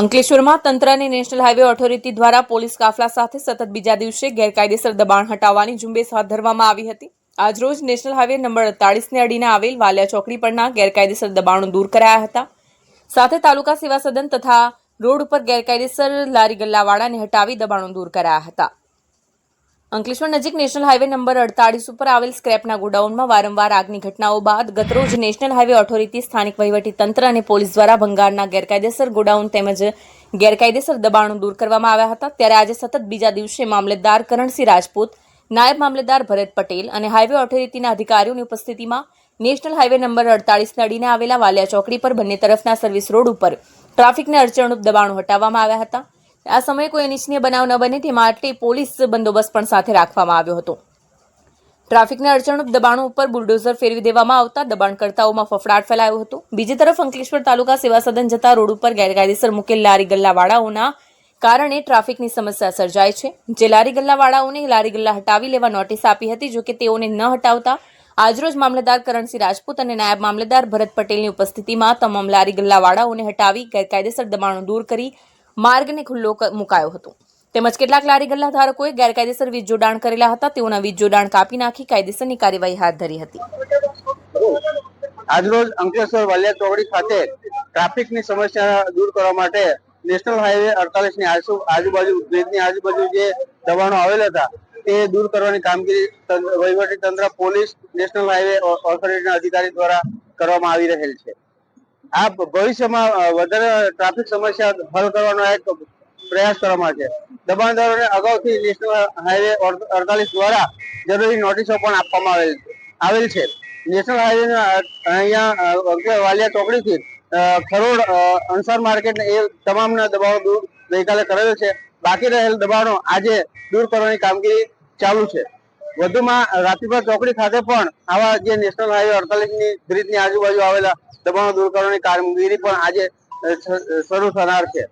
અંકલેશ્વરમાં તંત્ર અને નેશનલ હાઈવે ઓથોરિટી દ્વારા પોલીસ કાફલા સાથે સતત બીજા દિવસે ગેરકાયદેસર દબાણ હટાવવાની ઝુંબેશ હાથ ધરવામાં આવી હતી. આજરોજ નેશનલ હાઈવે નંબર અડતાળીસને અડીને આવેલ વાલિયા ચોકડી પરના ગેરકાયદેસર દબાણો દૂર કરાયા હતા. સાથે તાલુકા સેવા સદન તથા રોડ ઉપર ગેરકાયદેસર લારી ગલ્લાવાળાને હટાવી દબાણો દૂર કરાયા હતા. અંકલેશ્વર નજીક નેશનલ હાઈવે નંબર અડતાળીસ ઉપર આવેલ સ્ક્રેપના ગોડાઉનમાં વારંવાર આગની ઘટનાઓ બાદ ગતરોજ નેશનલ હાઈવે ઓથોરિટી સ્થાનિક વહીવટી તંત્ર અને પોલીસ દ્વારા ભંગારના ગેરકાયદેસર ગોડાઉન તેમજ ગેરકાયદેસર દબાણો દૂર કરવામાં આવ્યા હતા. ત્યારે આજે સતત બીજા દિવસે મામલતદાર કરણસિંહ રાજપૂત, નાયબ મામલતદાર ભરત પટેલ અને હાઈવે ઓથોરિટીના અધિકારીઓની ઉપસ્થિતિમાં નેશનલ હાઈવે નંબર અડતાળીસ નડીને આવેલા વાલિયા ચોકડી પર બંને તરફના સર્વિસ રોડ ઉપર ટ્રાફિકને અડચણરૂપ દબાણો હટાવવામાં આવ્યા હતા. આ સમયે કોઈ અનિચ્છનીય બનાવ ન બને તે માટે પોલીસ બંદોબસ્ત પણ સાથે રાખવામાં આવ્યો હતો. ટ્રાફિકના અડચણરૂપ દબાણો ઉપર બુલડોઝર ફેરવી દેવામાં આવતા દબાણકર્તાઓમાં ફફડાટ ફેલાયો હતો. બીજી તરફ અંકલેશ્વર તાલુકા સેવા સદન જતા રોડ ઉપર ગેરકાયદેસર મૂકેલ લારી ગલ્લાવાળાઓના કારણે ટ્રાફિકની સમસ્યા સર્જાય છે. જે લારી ગલ્લાવાળાઓને લારી ગલ્લા હટાવી લેવા નોટિસ આપી હતી જોકે તેઓને ન હટાવતા આજરોજ મામલતદાર કરણસિંહ રાજપૂત અને નાયબ મામલતદાર ભરત પટેલની ઉપસ્થિતિમાં તમામ લારી ગલ્લાવાળાઓને હટાવી ગેરકાયદેસર દબાણો દૂર કરી માર્ગને ખુલ્લો મુકાયો હતો. તેમજ કેટલાક લારી ગલ્લા ધારકોએ ગેરકાયદેસર વીજ જોડાણ કરેલા હતા. તેઓના વીજ જોડાણ કાપી નાખી કાયદેસરની કાર્યવાહી હાથ ધરી હતી. આજરોજ અંકલેશ્વર વાલિયા ચોકડી ખાતે ટ્રાફિકની સમસ્યા દૂર કરવા માટે નેશનલ હાઈવે અડતાલીસની આજુ આજુબાજુ બ્રિજની આજુબાજુ જે દબાણો આવેલા હતા, તે દૂર કરવાની કામગીરી વહીવટી તંત્ર, પોલીસ, નેશનલ હાઈવે ઓથોરિટીના અધિકારી દ્વારા કરવામાં આવી રહેલ છે. આ ભવિષ્યમાં વધારે ટ્રાફિક સમસ્યા હલ કરવાનો એક પ્રયાસ કરવામાં છે દબાણદારોને અગાઉથી નેશનલ હાઈવે અડતાલીસ દ્વારા જરૂરી નોટિસો પણ આપવામાં આવેલ આવેલ છે. નેશનલ હાઈવે અહીંયા વાલિયા ચોકડીથી ખરોડ અનસાર માર્કેટ એ તમામના દબાણો દૂર ગઈકાલે કરેલ છે. બાકી રહેલ દબાણો આજે દૂર કરવાની કામગીરી ચાલુ છે. વધુમાં રાતીપર ચોકડી ખાતે પણ આવા જે નેશનલ હાઈવે અડતાલીસની બ્રિજની આજુબાજુ આવેલા દબાણો દૂર કરવાની કામગીરી પણ આજે શરૂ થનાર છે.